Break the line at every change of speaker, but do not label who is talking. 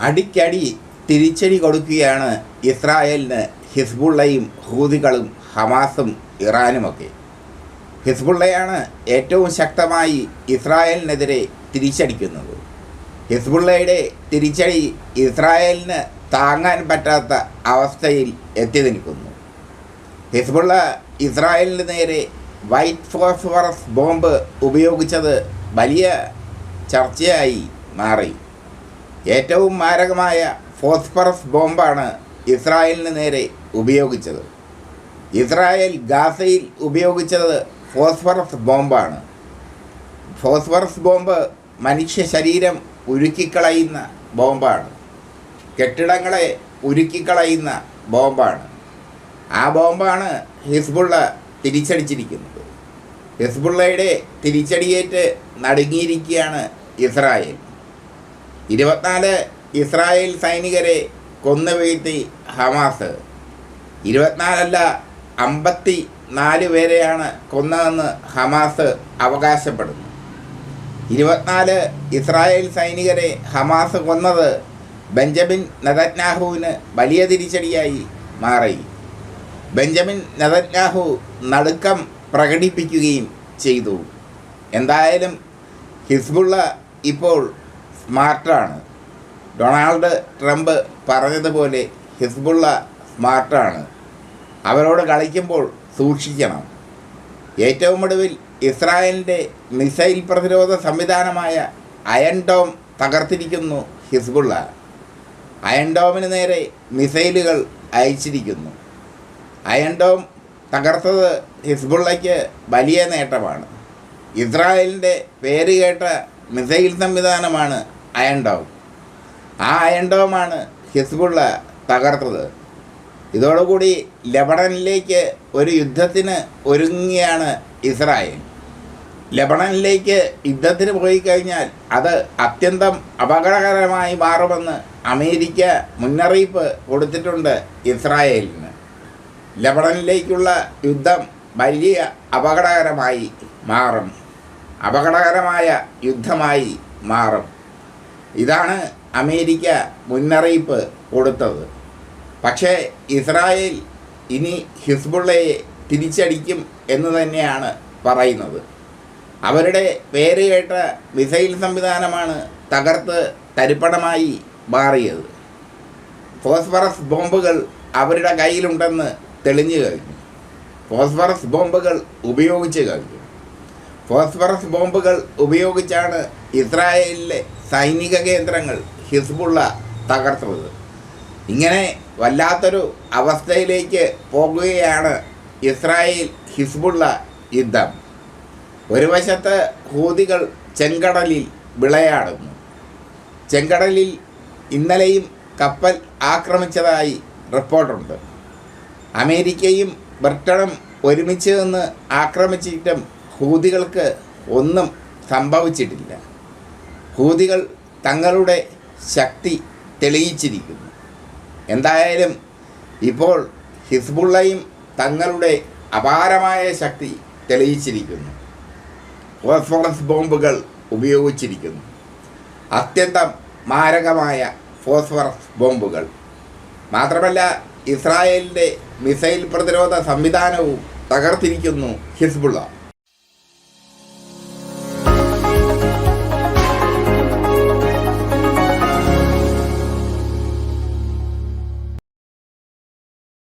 അടിക്കടി തിരിച്ചടി കൊടുക്കുകയാണ് ഇസ്രായേലിന് ഹിസ്ബുള്ളയും ഹൂതികളും ഹമാസും ഇറാനുമൊക്കെ. ഹിസ്ബുള്ളയാണ് ഏറ്റവും ശക്തമായി ഇസ്രായേലിനെതിരെ തിരിച്ചടിക്കുന്നത്. ഹിസ്ബുള്ളയുടെ തിരിച്ചടി ഇസ്രായേലിന് താങ്ങാൻ പറ്റാത്ത അവസ്ഥയിൽ എത്തി നിൽക്കുന്നു. ഹിസ്ബുള്ള ഇസ്രായേലിന് നേരെ വൈറ്റ് ഫോസ്ഫറസ് ബോംബ് ഉപയോഗിച്ചത് വലിയ ചർച്ചയായി മാറി. ഏറ്റവും മാരകമായ ഫോസ്ഫറസ് ബോംബാണ് ഇസ്രായേലിന് നേരെ ഉപയോഗിച്ചത്. ഇസ്രായേൽ ഗാസയിൽ ഉപയോഗിച്ചത് ഫോസ്ഫറസ് ബോംബാണ്. ഫോസ്ഫറസ് ബോംബ് മനുഷ്യ ശരീരം ഉരുക്കിക്കളയുന്ന ബോംബാണ്. കെട്ടിടങ്ങളെ ഉരുക്കിക്കളയുന്ന ബോംബാണ്. ആ ബോംബാണ് ഹിസ്ബുള്ള തിരിച്ചടിച്ചിരിക്കുന്നത്. ഹിസ്ബുള്ളയുടെ തിരിച്ചടിയേറ്റ് നടുങ്ങിയിരിക്കുകയാണ് ഇസ്രായേൽ. ഇരുപത്തിനാല് ഇസ്രായേൽ സൈനികരെ കൊന്നു വീഴ്ത്തി ഹമാസ്. ഇരുപത്തിനാലല്ല അമ്പത്തി നാല് പേരെയാണ് കൊന്നതെന്ന് ഹമാസ് അവകാശപ്പെടുന്നു. ഇരുപത്തിനാല് ഇസ്രായേൽ സൈനികരെ ഹമാസ് കൊന്നത് ബെഞ്ചമിൻ നെതന്യാഹുവിന് വലിയ തിരിച്ചടിയായി മാറി. ബെഞ്ചമിൻ നെതന്യാഹു നടുക്കം പ്രകടിപ്പിക്കുകയും ചെയ്തു. എന്തായാലും ഹിസ്ബുള്ള ഇപ്പോൾ സ്മാർട്ടാണ്. ഡൊണാൾഡ് ട്രംപ് പറഞ്ഞതുപോലെ ഹിസ്ബുള്ള സ്മാർട്ടാണ്. അവരോട് കളിക്കുമ്പോൾ സൂക്ഷിക്കണം. ഏറ്റവും ഒടുവിൽ ഇസ്രായേലിന്റെ മിസൈൽ പ്രതിരോധ സംവിധാനമായ അയൺ ഡോം തകർത്തിരിക്കുന്നു ഹിസ്ബുള്ള. അയൺ ഡോമിന് നേരെ മിസൈലുകൾ അയച്ചിരിക്കുന്നു. അയൺ ഡോം തകർത്തത് ഹിസ്ബുള്ളയ്ക്ക് വലിയ നേട്ടമാണ്. ഇസ്രായേലിന്റെ പേര് കേട്ട മിസൈൽ സംവിധാനമാണ് അയൺ ഡോം ആ അയൺ ഡോമാണ് ഹിസ്ബുള്ള തകർത്തത്. ഇതോടുകൂടി ലബണനിലേക്ക് ഒരു യുദ്ധത്തിന് ഒരുങ്ങുകയാണ് ഇസ്രായേൽ. ലബണനിലേക്ക് യുദ്ധത്തിന് പോയി കഴിഞ്ഞാൽ അത് അത്യന്തം അപകടകരമായി മാറുമെന്ന് അമേരിക്ക മുന്നറിയിപ്പ് കൊടുത്തിട്ടുണ്ട് ഇസ്രായേലിന്. ലബണനിലേക്കുള്ള യുദ്ധം വലിയ അപകടകരമായി മാറും. അപകടകരമായ യുദ്ധമായി മാറും. ഇതാണ് അമേരിക്ക മുന്നറിയിപ്പ് കൊടുത്തത്. പക്ഷേ ഇസ്രായേൽ ഇനി ഹിസ്ബുള്ളയെ തിരിച്ചടിക്കും എന്ന് തന്നെയാണ് പറയുന്നത്. അവരുടെ പേര് കേട്ട മിസൈൽ സംവിധാനമാണ് തകർത്ത് തരിപ്പണമായി മാറിയത്. ഫോസ്ഫറസ് ബോംബുകൾ അവരുടെ കയ്യിലുണ്ടെന്ന് തെളിഞ്ഞു കഴിഞ്ഞു. ഫോസ്ഫറസ് ബോംബുകൾ ഉപയോഗിച്ച് കഴിഞ്ഞു. ഫോസ്ഫറസ് ബോംബുകൾ ഉപയോഗിച്ചാണ് ഇസ്രായേലിലെ സൈനിക കേന്ദ്രങ്ങൾ ഹിസ്ബുള്ള തകർത്തത്. ഇങ്ങനെ വല്ലാത്തൊരു അവസ്ഥയിലേക്ക് പോകുകയാണ് ഇസ്രായേൽ ഹിസ്ബുള്ള യുദ്ധം. ഒരു വശത്ത് ഹൂതികൾ ചെങ്കടലിൽ വിളയാടുന്നു. ചെങ്കടലിൽ ഇന്നലെയും കപ്പൽ ആക്രമിച്ചതായി റിപ്പോർട്ടുണ്ട്. അമേരിക്കയും ബ്രിട്ടനും ഒരുമിച്ച് നിന്ന് ആക്രമിച്ചിട്ടും ഹൂതികൾക്ക് ഒന്നും സംഭവിച്ചിട്ടില്ല. ഹൂതികൾ തങ്ങളുടെ ശക്തി തെളിയിച്ചിരിക്കുന്നു. എന്തായാലും ഇപ്പോൾ ഹിസ്ബുള്ളയും തങ്ങളുടെ അപാരമായ ശക്തി തെളിയിച്ചിരിക്കുന്നു. ഫോസ്ഫറസ് ബോംബുകൾ ഉപയോഗിച്ചിരിക്കുന്നു. അത്യന്തം മാരകമായ ഫോസ്ഫറസ് ബോംബുകൾ. മാത്രമല്ല ഇസ്രായേലിന്റെ മിസൈൽ പ്രതിരോധ സംവിധാനവും തകർത്തിരിക്കുന്നു ഹിസ്ബുള്ള.